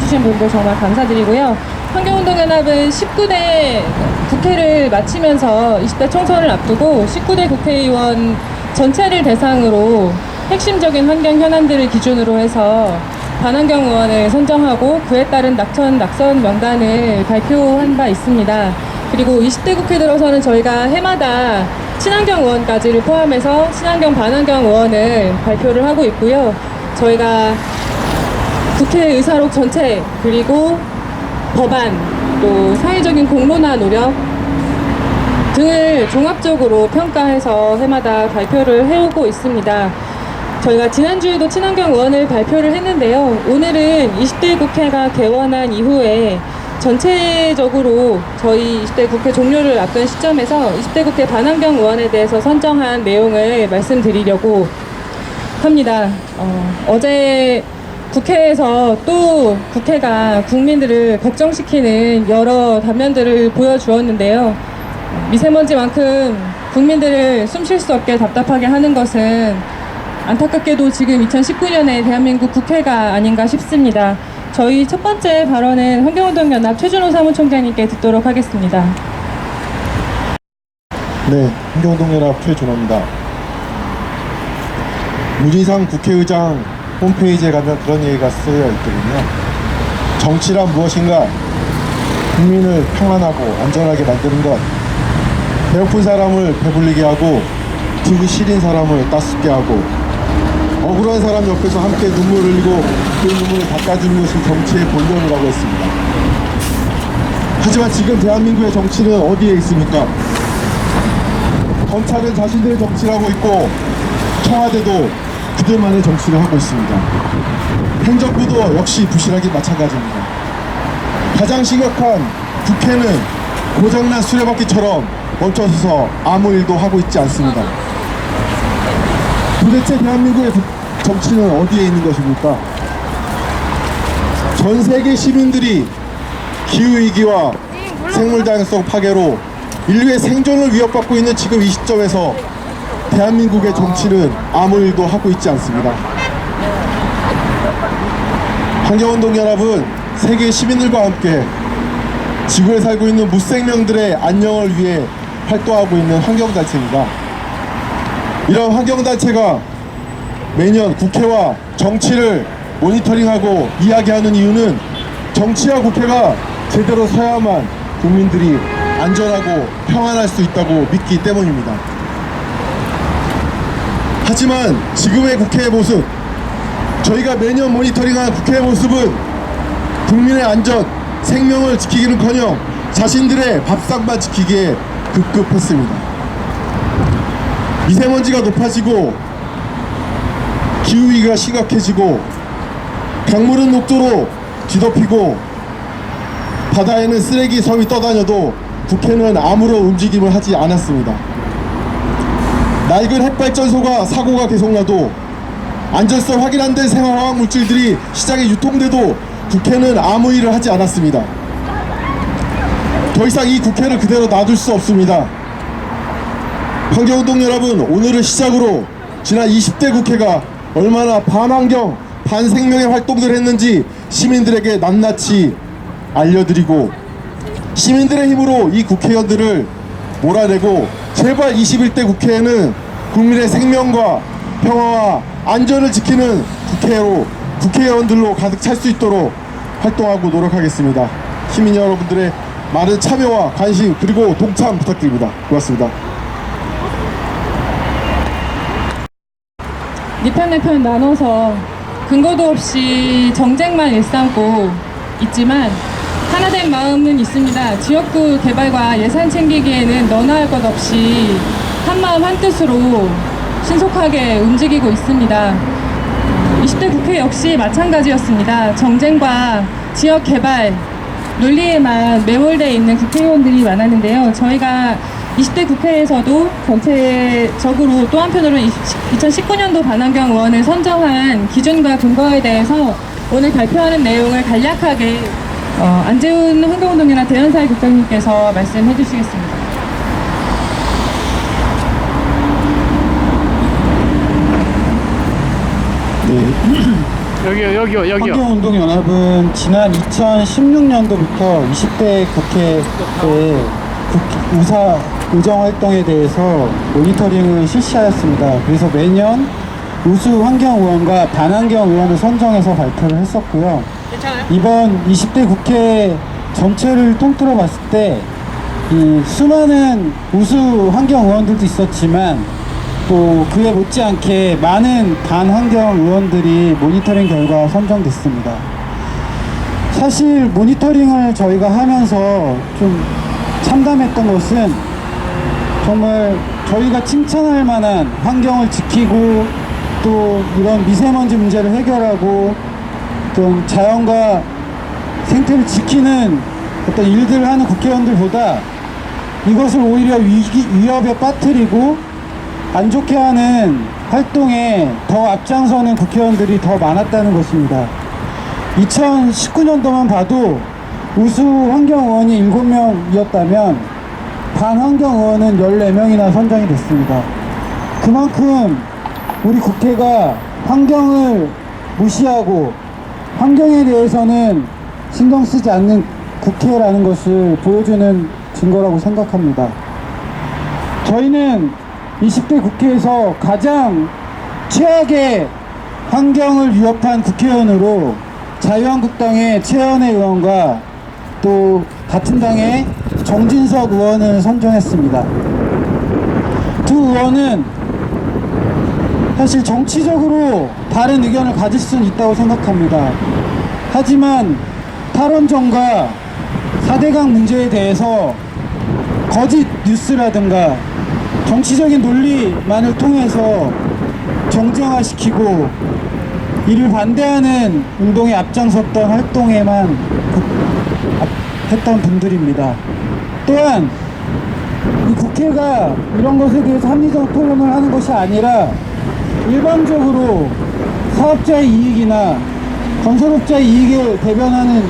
해주신 분들 정말 감사드리고요. 환경운동연합은 19대 국회를 마치면서 20대 총선을 앞두고 19대 국회의원 전체를 대상으로 핵심적인 환경 현안들을 기준으로 해서 반환경 의원을 선정하고 그에 따른 낙천 낙선 명단을 발표한 바 있습니다. 그리고 20대 국회 들어서는 저희가 해마다 친환경 의원까지를 포함해서 친환경 반환경 의원을 발표를 하고 있고요. 저희가 국회 의사록 전체 그리고 법안 또 사회적인 공론화 노력 등을 종합적으로 평가해서 해마다 발표를 해오고 있습니다. 저희가 지난주에도 친환경 의원을 발표를 했는데요. 오늘은 20대 국회가 개원한 이후에 전체적으로 저희 20대 국회 종료를 앞둔 시점에서 20대 국회 반환경 의원에 대해서 선정한 내용을 말씀드리려고 합니다. 어, 어제 국회에서 또 국회가 국민들을 걱정시키는 여러 단면들을 보여주었는데요. 미세먼지만큼 국민들을 숨 쉴 수 없게 답답하게 하는 것은 안타깝게도 지금 2019년에 대한민국 국회가 아닌가 싶습니다. 저희 첫 번째 발언은 환경운동연합 최준호 사무총장님께 듣도록 하겠습니다. 네, 환경운동연합 최준호입니다. 문희상 국회의장 홈페이지에 가면 그런 얘기가 쓰여 있거든요. 정치란 무엇인가? 국민을 평안하고 안전하게 만드는 것. 배고픈 사람을 배불리게 하고, 뒤기 시린 사람을 따숩게 하고, 억울한 사람 옆에서 함께 눈물 흘리고 그 눈물을 닦아주는 것이 정치의 본연이라고 했습니다. 하지만 지금 대한민국의 정치는 어디에 있습니까? 검찰은 자신들의 정치를 하고 있고 청와대도 그들만의 정치를 하고 있습니다. 행정부도 역시 부실하기 마찬가지입니다. 가장 심각한 국회는 고장난 수레바퀴처럼 멈춰서서 아무 일도 하고 있지 않습니다. 도대체 대한민국의 부- 정치는 어디에 있는 것입니까? 전 세계 시민들이 기후위기와 생물 다양성 파괴로 인류의 생존을 위협받고 있는 지금 이 시점에서 대한민국의 정치는 아무 일도 하고 있지 않습니다. 환경운동 연합은 세계 시민들과 함께 지구에 살고 있는 무생명들의 안녕을 위해 활동하고 있는 환경단체입니다. 이런 환경단체가 매년 국회와 정치를 모니터링하고 이야기하는 이유는 정치와 국회가 제대로 서야만 국민들이 안전하고 평안할 수 있다고 믿기 때문입니다. 하지만 지금의 국회의 모습, 저희가 매년 모니터링한 국회의 모습은 국민의 안전, 생명을 지키기는커녕 자신들의 밥상만 지키기에 급급했습니다. 미세먼지가 높아지고 기후위기가 심각해지고 강물은 녹조로 뒤덮이고 바다에는 쓰레기 섬이 떠다녀도 국회는 아무런 움직임을 하지 않았습니다. 낡은 핵발전소가 사고가 계속 나도 안전성 확인 안 된 생활화학 물질들이 시장에 유통돼도 국회는 아무 일을 하지 않았습니다. 더 이상 이 국회를 그대로 놔둘 수 없습니다. 환경운동 여러분, 오늘을 시작으로 지난 20대 국회가 얼마나 반환경, 반생명의 활동들을 했는지 시민들에게 낱낱이 알려드리고 시민들의 힘으로 이 국회의원들을 몰아내고 제발 21대 국회에는 국민의 생명과 평화와 안전을 지키는 국회로 국회의원들로 가득 찰 수 있도록 활동하고 노력하겠습니다. 시민 여러분들의 많은 참여와 관심 그리고 동참 부탁드립니다. 고맙습니다. 네편 나눠서 근거도 없이 정쟁만 일삼고 있지만 하나된 마음은 있습니다. 지역구 개발과 예산 챙기기에는 너나 할 것 없이 한마음 한뜻으로 신속하게 움직이고 있습니다. 20대 국회 역시 마찬가지였습니다. 정쟁과 지역 개발 논리에만 매몰되어 있는 국회의원들이 많았는데요. 저희가 20대 국회에서도 전체적으로 또 한편으로 2019년도 반환경 의원을 선정한 기준과 근거에 대해서 오늘 발표하는 내용을 간략하게 어, 안재훈 환경운동이나 대연사회 국장님께서 말씀해 주시겠습니다. 네. 여기요 여기요 여기요 환경운동연합은 지난 2016년도부터 20대 국회의 국회 의사 의정 활동에 대해서 모니터링을 실시하였습니다. 그래서 매년 우수 환경의원과 반환경 의원을 선정해서 발표를 했었고요. 이번 20대 국회 전체를 통틀어 봤을 때 이 수많은 우수 환경 의원들도 있었지만 또 그에 못지않게 많은 반환경 의원들이 모니터링 결과 선정됐습니다. 사실 모니터링을 저희가 하면서 좀 참담했던 것은 정말 저희가 칭찬할 만한 환경을 지키고 또 이런 미세먼지 문제를 해결하고 좀 자연과 생태를 지키는 어떤 일들을 하는 국회의원들보다 이것을 오히려 위기, 위협에 빠뜨리고 안 좋게 하는 활동에 더 앞장서는 국회의원들이 더 많았다는 것입니다. 2019년도만 봐도 우수 환경 의원이 7명이었다면 반환경 의원은 14명이나 선정이 됐습니다. 그만큼 우리 국회가 환경을 무시하고 환경에 대해서는 신경 쓰지 않는 국회라는 것을 보여주는 증거라고 생각합니다. 저희는 20대 국회에서 가장 최악의 환경을 위협한 국회의원으로 자유한국당의 최현애 의원과 또 같은 당의 정진석 의원을 선정했습니다. 두 의원은 사실 정치적으로 다른 의견을 가질 수는 있다고 생각합니다. 하지만 탈원전과 4대강 문제에 대해서 거짓 뉴스라든가 정치적인 논리만을 통해서 정쟁화시키고 이를 반대하는 운동에 앞장섰던 활동에만 했던 분들입니다. 또한 이 국회가 이런 것에 대해서 합리적 토론을 하는 것이 아니라 일반적으로 사업자의 이익이나 건설업자의 이익을 대변하는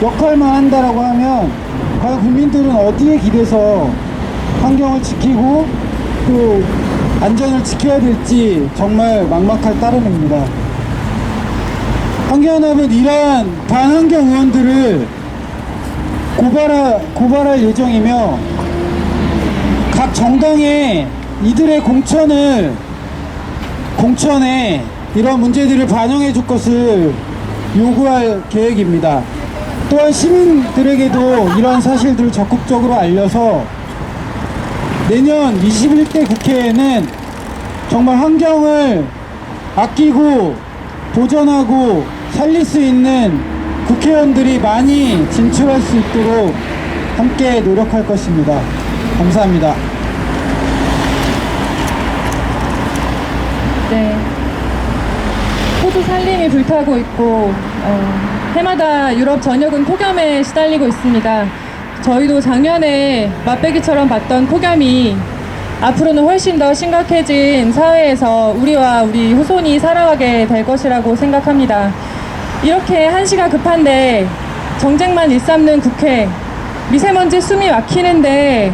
역할만 한다라고 하면 과연 국민들은 어디에 기대서 환경을 지키고 또 안전을 지켜야 될지 정말 막막할 따름입니다. 환경연합은 이러한 반환경 의원들을 고발하, 고발할 예정이며 각 정당에 이들의 공천을 공천에 이런 문제들을 반영해 줄 것을 요구할 계획입니다. 또한 시민들에게도 이런 사실들을 적극적으로 알려서 내년 21대 국회에는 정말 환경을 아끼고 보존하고 살릴 수 있는 국회의원들이 많이 진출할 수 있도록 함께 노력할 것입니다. 감사합니다. 네. 산림이 불타고 있고 어, 해마다 유럽 전역은 폭염에 시달리고 있습니다. 저희도 작년에 맛배기처럼 봤던 폭염이 앞으로는 훨씬 더 심각해진 사회에서 우리와 우리 후손이 살아가게 될 것이라고 생각합니다. 이렇게 한시가 급한데 정쟁만 일삼는 국회, 미세먼지 숨이 막히는데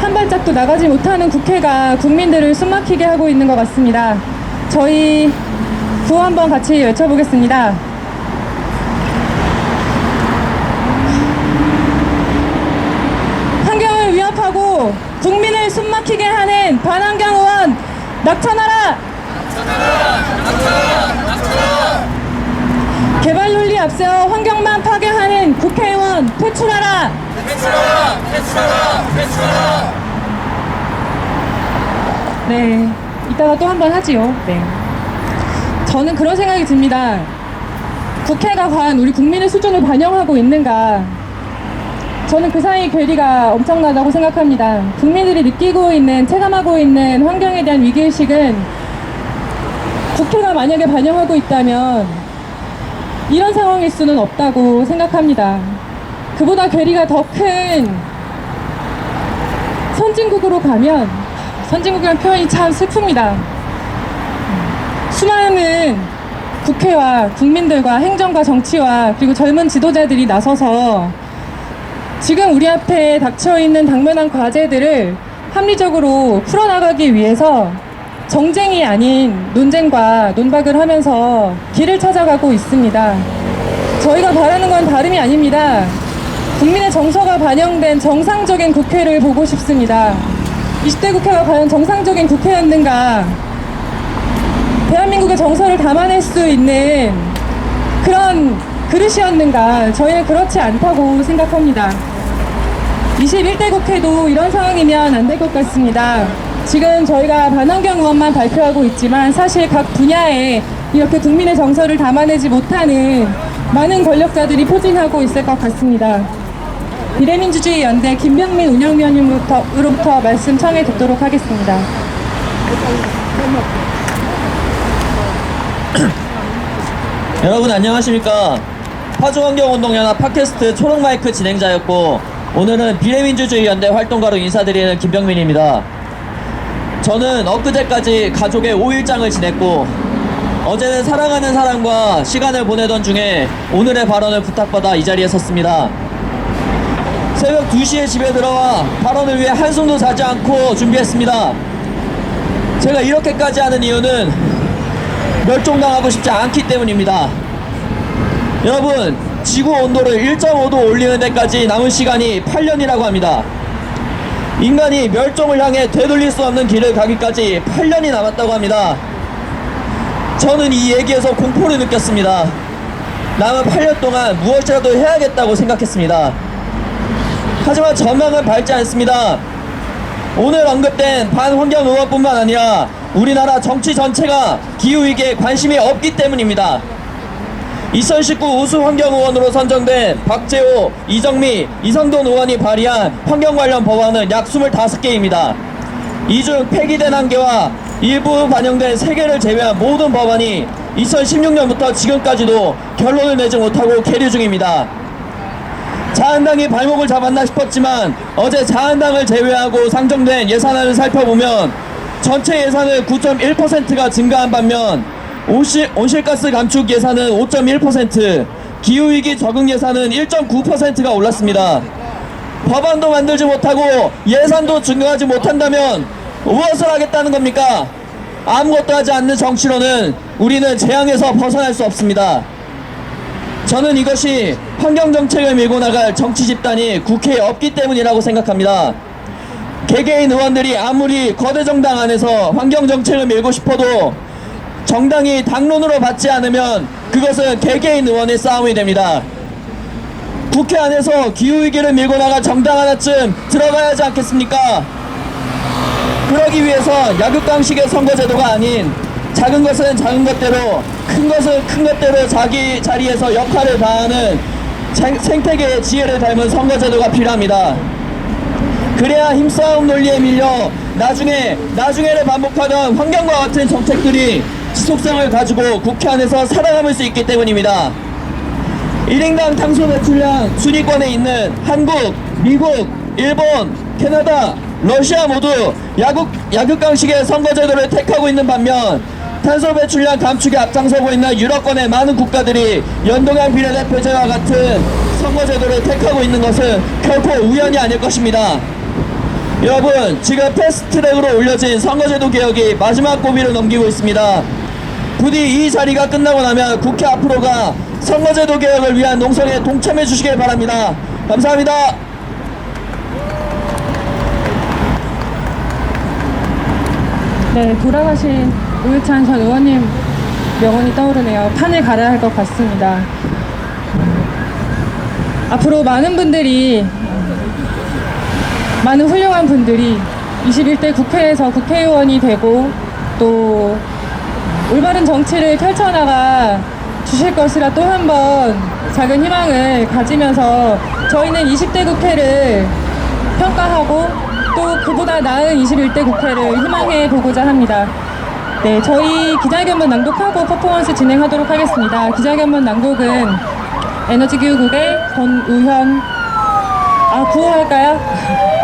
한 발짝도 나가지 못하는 국회가 국민들을 숨막히게 하고 있는 것 같습니다. 저희 구호 한번 같이 외쳐보겠습니다. 환경을 위협하고 국민을 숨막히게 하는 반환경 의원 낙천하라! 개발 논리 앞세워 환경만 파괴하는 국회의원 퇴출하라! 네, 이따가 또 한 번 하지요. 네. 저는 그런 생각이 듭니다. 국회가 과연 우리 국민의 수준을 반영하고 있는가? 저는 그 사이 괴리가 엄청나다고 생각합니다. 국민들이 느끼고 있는, 체감하고 있는 환경에 대한 위기의식은 국회가 만약에 반영하고 있다면 이런 상황일 수는 없다고 생각합니다. 그보다 괴리가 더 큰 선진국으로 가면 선진국이라는 표현이 참 슬픕니다. 수많은 국회와 국민들과 행정과 정치와 그리고 젊은 지도자들이 나서서 지금 우리 앞에 닥쳐 있는 당면한 과제들을 합리적으로 풀어나가기 위해서 정쟁이 아닌 논쟁과 논박을 하면서 길을 찾아가고 있습니다. 저희가 바라는 건 다름이 아닙니다. 국민의 정서가 반영된 정상적인 국회를 보고 싶습니다. 20대 국회가 과연 정상적인 국회였는가? 대한민국의 정서를 담아낼 수 있는 그런 그릇이었는가? 저희는 그렇지 않다고 생각합니다. 21대 국회도 이런 상황이면 안 될 것 같습니다. 지금 저희가 반환경 의원만 발표하고 있지만 사실 각 분야에 이렇게 국민의 정서를 담아내지 못하는 많은 권력자들이 포진하고 있을 것 같습니다. 비례민주주의 연대 김병민 운영위원님으로부터 말씀 청해 듣도록 하겠습니다. 여러분 안녕하십니까? 파주환경운동연합 팟캐스트 초록마이크 진행자였고 오늘은 비례민주주의 연대 활동가로 인사드리는 김병민입니다. 저는 엊그제까지 가족의 5일장을 지냈고 어제는 사랑하는 사람과 시간을 보내던 중에 오늘의 발언을 부탁받아 이 자리에 섰습니다. 새벽 2시에 집에 들어와 발언을 위해 한숨도 자지 않고 준비했습니다. 제가 이렇게까지 하는 이유는 멸종당하고 싶지 않기 때문입니다. 여러분, 지구 온도를 1.5도 올리는 데까지 남은 시간이 8년이라고 합니다. 인간이 멸종을 향해 되돌릴 수 없는 길을 가기까지 8년이 남았다고 합니다. 저는 이 얘기에서 공포를 느꼈습니다. 남은 8년 동안 무엇이라도 해야겠다고 생각했습니다. 하지만 전망은 밝지 않습니다. 오늘 언급된 반환경 의원뿐만 아니라 우리나라 정치 전체가 기후위기에 관심이 없기 때문입니다. 2019 우수 환경의원으로 선정된 박재호, 이정미, 이성돈 의원이 발의한 환경 관련 법안은 약 25개입니다. 이 중 폐기된 한 개와 일부 반영된 3개를 제외한 모든 법안이 2016년부터 지금까지도 결론을 내지 못하고 계류 중입니다. 자한당이 발목을 잡았나 싶었지만 어제 자한당을 제외하고 상정된 예산안을 살펴보면 전체 예산은 9.1%가 증가한 반면 온실, 온실가스 감축 예산은 5.1%, 기후위기 적응 예산은 1.9%가 올랐습니다. 법안도 만들지 못하고 예산도 증가하지 못한다면 무엇을 하겠다는 겁니까? 아무것도 하지 않는 정치로는 우리는 재앙에서 벗어날 수 없습니다. 저는 이것이 환경정책을 밀고 나갈 정치 집단이 국회에 없기 때문이라고 생각합니다. 개개인 의원들이 아무리 거대 정당 안에서 환경 정책을 밀고 싶어도 정당이 당론으로 받지 않으면 그것은 개개인 의원의 싸움이 됩니다. 국회 안에서 기후위기를 밀고 나갈 정당 하나쯤 들어가야 하지 않겠습니까? 그러기 위해서 약육강식의 선거제도가 아닌 작은 것은 작은 것대로 큰 것은 큰 것대로 자기 자리에서 역할을 다하는 생- 생태계의 지혜를 닮은 선거제도가 필요합니다. 그래야 힘싸움 논리에 밀려 나중에 나중에를 반복하던 환경과 같은 정책들이 지속성을 가지고 국회 안에서 살아남을 수 있기 때문입니다. 1인당 탄소 배출량 순위권에 있는 한국, 미국, 일본, 캐나다, 러시아 모두 야국, 약육강식의 선거제도를 택하고 있는 반면 탄소 배출량 감축에 앞장서고 있는 유럽권의 많은 국가들이 연동형 비례대표제와 같은 선거제도를 택하고 있는 것은 결코 우연이 아닐 것입니다. 여러분 지금 패스트트랙으로 올려진 선거제도 개혁이 마지막 고비를 넘기고 있습니다. 부디 이 자리가 끝나고 나면 국회 앞으로가 선거제도 개혁을 위한 농성에 동참해 주시길 바랍니다. 감사합니다. 네, 돌아가신 우유찬 전 의원님 명언이 떠오르네요. 판을 갈아야 할 것 같습니다. 앞으로 많은 분들이 많은 훌륭한 분들이 21대 국회에서 국회의원이 되고 또 올바른 정치를 펼쳐나가 주실 것이라 또 한 번 작은 희망을 가지면서 저희는 20대 국회를 평가하고 또 그보다 나은 21대 국회를 희망해 보고자 합니다. 네, 저희 기자회견문 낭독하고 퍼포먼스 진행하도록 하겠습니다. 기자회견문 낭독은 에너지기후국의 권우현 아 구호 할까요?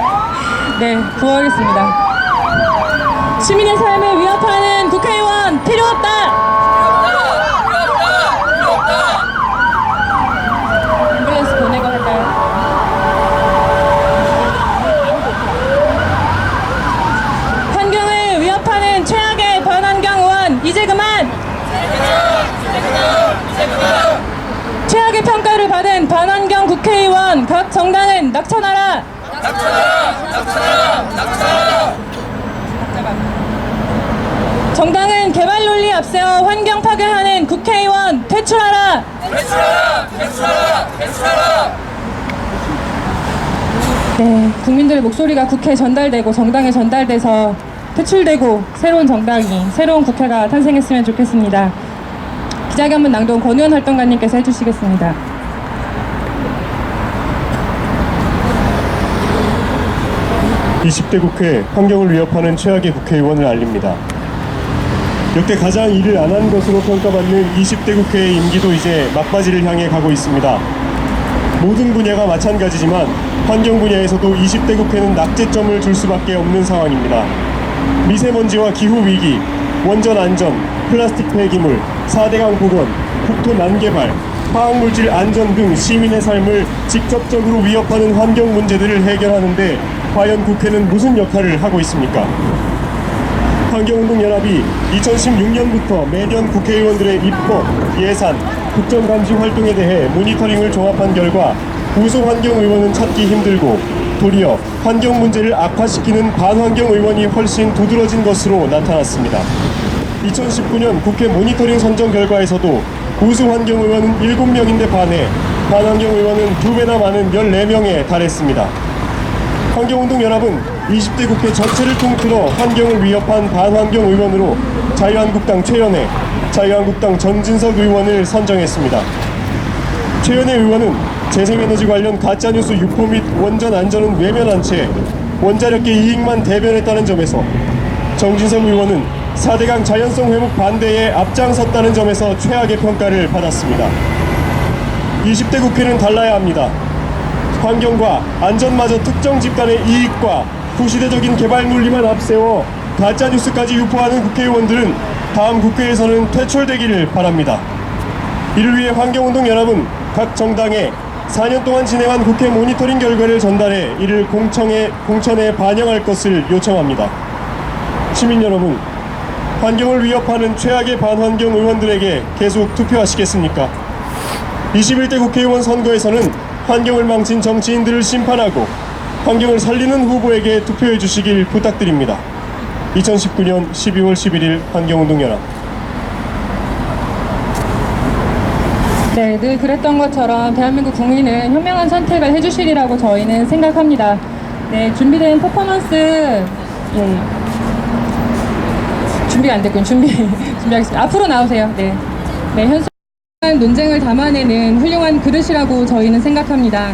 네, 구하겠습니다. 시민의 삶을 위협하는 국회의원 필요 없다! 이제 그만! 최악의 평가를 받은 변환경 국회의원 각 정당은 낙천하라! 정당은 개발 논리 앞세워 환경 파괴하는 국회의원 퇴출하라! 네, 국민들의 목소리가 국회에 전달되고 정당에 전달돼서 퇴출되고 새로운 정당이 새로운 국회가 탄생했으면 좋겠습니다. 기자견문 낭독 권의원 활동가님께서 해주시겠습니다. 이십 대 국회 환경을 위협하는 최악의 국회의원을 알립니다. 역대 가장 일을 안 한 것으로 평가받는 20대 국회의 임기도 이제 막바지를 향해 가고 있습니다. 모든 분야가 마찬가지지만 환경 분야에서도 20대 국회는 낙제점을 줄 수밖에 없는 상황입니다. 미세먼지와 기후 위기, 원전 안전, 플라스틱 폐기물, 4대강 복원, 국토 난개발, 화학물질 안전 등 시민의 삶을 직접적으로 위협하는 환경 문제들을 해결하는데 과연 국회는 무슨 역할을 하고 있습니까? 환경운동연합이 2016년부터 매년 국회의원들의 입법, 예산, 국정감시 활동에 대해 모니터링을 종합한 결과 우수환경 의원은 찾기 힘들고 도리어 환경 문제를 악화시키는 반환경 의원이 훨씬 두드러진 것으로 나타났습니다. 2019년 국회 모니터링 선정 결과에서도 우수환경 의원은 7명인데 반해 반환경 의원은 2배나 많은 14명에 달했습니다. 환경운동연합은 20대 국회 전체를 통틀어 환경을 위협한 반환경 의원으로 자유한국당 최연애, 자유한국당 전진석 의원을 선정했습니다. 최연애 의원은 재생에너지 관련 가짜뉴스 유포 및 원전 안전은 외면한 채 원자력계 이익만 대변했다는 점에서 정진석 의원은 4대강 자연성 회복 반대에 앞장섰다는 점에서 최악의 평가를 받았습니다. 20대 국회는 달라야 합니다. 환경과 안전마저 특정 집단의 이익과 구시대적인 개발 논리만 앞세워 가짜뉴스까지 유포하는 국회의원들은 다음 국회에서는 퇴출되기를 바랍니다. 이를 위해 환경운동연합은 각 정당에 4년 동안 진행한 국회 모니터링 결과를 전달해 이를 공청에, 공천에 반영할 것을 요청합니다. 시민 여러분, 환경을 위협하는 최악의 반환경 의원들에게 계속 투표하시겠습니까? 21대 국회의원 선거에서는 환경을 망친 정치인들을 심판하고 환경을 살리는 후보에게 투표해 주시길 부탁드립니다. 2019년 12월 11일 환경운동연합 네, 늘 그랬던 것처럼 대한민국 국민은 현명한 선택을 해주시리라고 저희는 생각합니다. 네, 준비된 퍼포먼스, 예. 준비가 안 됐군, 준비, 준비하겠습니다. 앞으로 나오세요. 네. 네, 현수 논쟁을 담아내는 훌륭한 그릇이라고 저희는 생각합니다.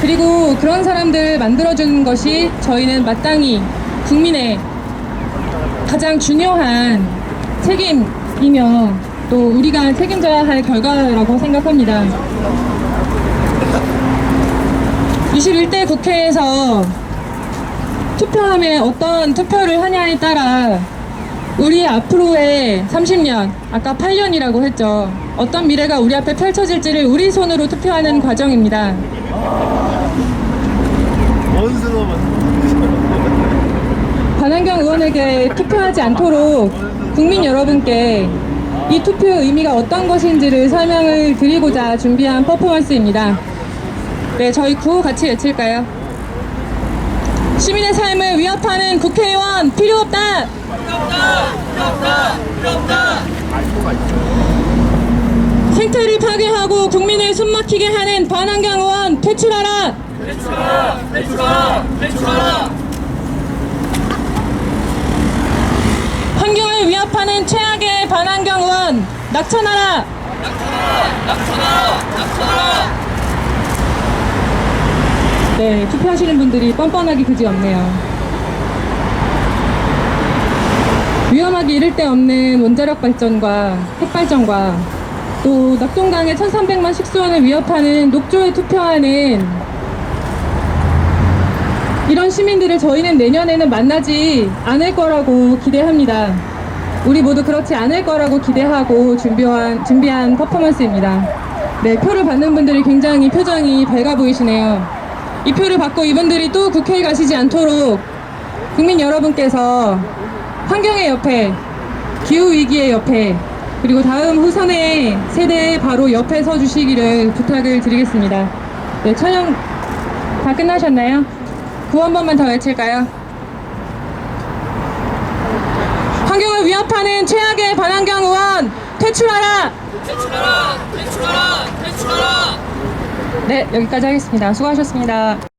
그리고 그런 사람들을 만들어주는 것이 저희는 마땅히 국민의 가장 중요한 책임이며 또 우리가 책임져야 할 결과라고 생각합니다. 21대 국회에서 투표함에 어떤 투표를 하냐에 따라 우리 앞으로의 30년, 아까 8년이라고 했죠. 어떤 미래가 우리 앞에 펼쳐질지를 우리 손으로 투표하는 과정입니다. 반환경 의원에게 투표하지 않도록 국민 여러분께 이 투표의 의미가 어떤 것인지를 설명을 드리고자 준비한 퍼포먼스입니다. 네, 저희 구호 같이 외칠까요? 시민의 삶을 위협하는 국회의원 필요 없다! 생태를 파괴하고 국민을 숨막히게 하는 반환경 의원 퇴출하라! 환경을 위협하는 최악의 반환경 의원 낙천하라! 네, 투표하시는 분들이 뻔뻔하기 그지없네요. 위험하기 이를 데 없는 원자력 발전과 핵발전과 또 낙동강의 1300만 식수원을 위협하는 녹조에 투표하는 이런 시민들을 저희는 내년에는 만나지 않을 거라고 기대합니다. 우리 모두 그렇지 않을 거라고 기대하고 준비한, 준비한 퍼포먼스입니다. 네, 표를 받는 분들이 굉장히 표정이 밝아 보이시네요. 이 표를 받고 이분들이 또 국회에 가시지 않도록 국민 여러분께서 환경의 옆에, 기후위기의 옆에, 그리고 다음 후선의 세대의 바로 옆에 서 주시기를 부탁을 드리겠습니다. 네, 촬영 다 끝나셨나요? 구호 한 번만 더 외칠까요? 환경을 위협하는 최악의 반환경 의원 퇴출하라! 퇴출하라! 퇴출하라! 퇴출하라! 네, 여기까지 하겠습니다. 수고하셨습니다.